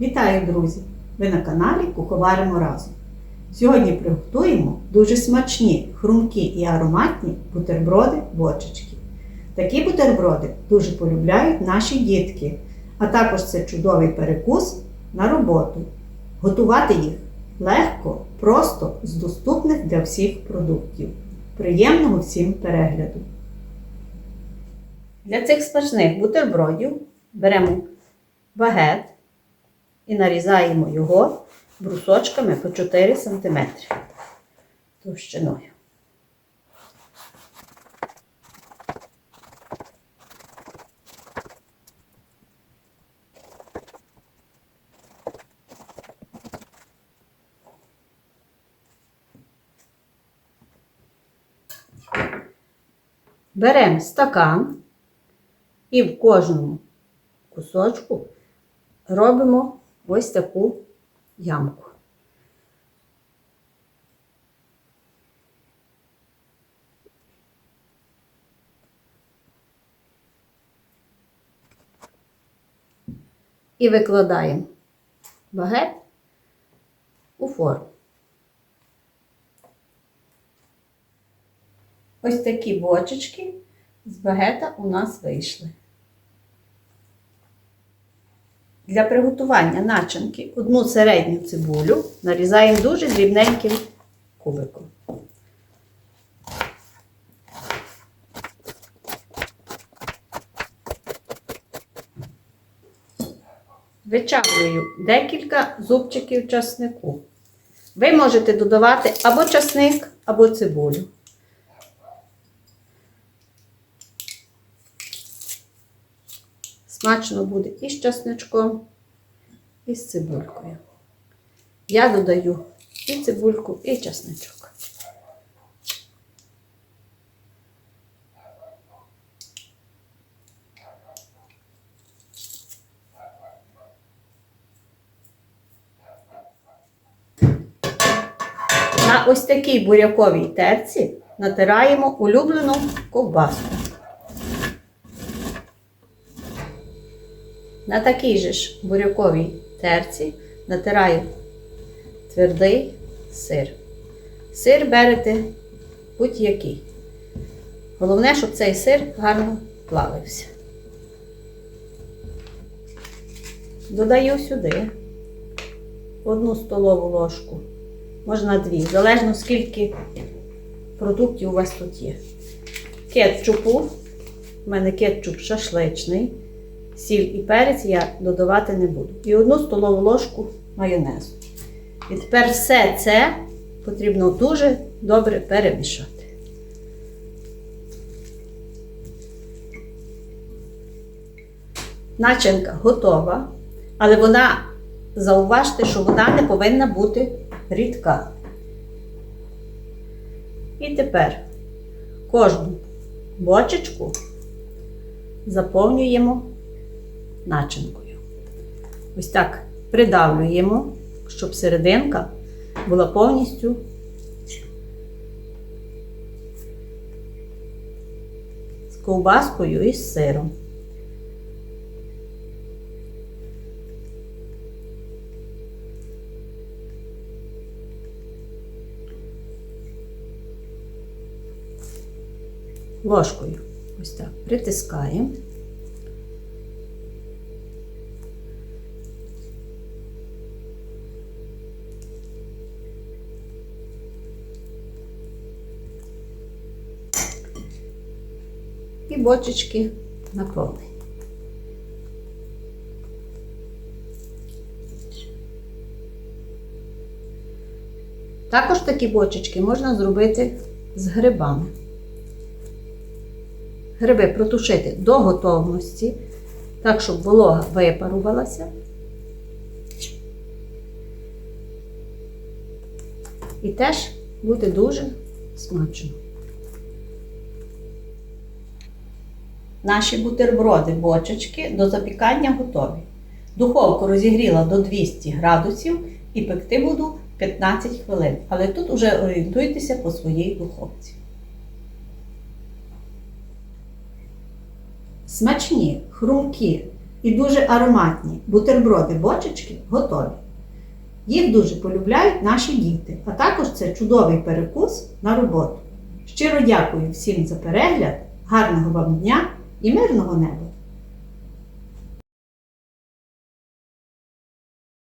Вітаю, друзі! Ви на каналі Куховаримо разом. Сьогодні приготуємо дуже смачні, хрумкі і ароматні бутерброди бочечки. Такі бутерброди дуже полюбляють наші дітки, а також це чудовий перекус на роботу. Готувати їх легко, просто з доступних для всіх продуктів. Приємного всім перегляду! Для цих смачних бутербродів беремо багет і нарізаємо його брусочками по 4 см товщиною. Беремо стакан і в кожному кусочку робимо ось таку ямку. І викладаємо багет у форму. Ось такі бочечки з багета у нас вийшли. Для приготування начинки одну середню цибулю нарізаємо дуже дрібненьким кубиком. Вичавлюю декілька зубчиків часнику. Ви можете додавати або часник, або цибулю. Смачно буде і з часничком, і з цибулькою. Я додаю і цибульку, і часничок. На ось такій буряковій терці натираємо улюблену ковбаску. На такій же ж буряковій терці натираю твердий сир. Сир берете будь-який. Головне, щоб цей сир гарно плавився. Додаю сюди одну столову ложку, можна дві, залежно скільки продуктів у вас тут є. Кетчупу, у мене кетчуп шашличний. Сіль і перець я додавати не буду. І одну столову ложку майонезу. І тепер все це потрібно дуже добре перемішати. Начинка готова, але вона, зауважте, що вона не повинна бути рідка. І тепер кожну бочечку заповнюємо начинкою. Ось так придавлюємо, щоб серединка була повністю з ковбаскою і з сиром. Ложкою ось так притискаємо. І бочечки наповнені. Також такі бочечки можна зробити з грибами. Гриби протушити до готовності, так, щоб волога випарувалася. І теж буде дуже смачно. Наші бутерброди, бочечки до запікання готові. Духовку розігріла до 200 градусів і пекти буду 15 хвилин. Але тут уже орієнтуйтеся по своїй духовці. Смачні, хрумкі і дуже ароматні бутерброди-бочечки готові. Їх дуже полюбляють наші діти, а також це чудовий перекус на роботу. Щиро дякую всім за перегляд, гарного вам дня 你们怎么弄的？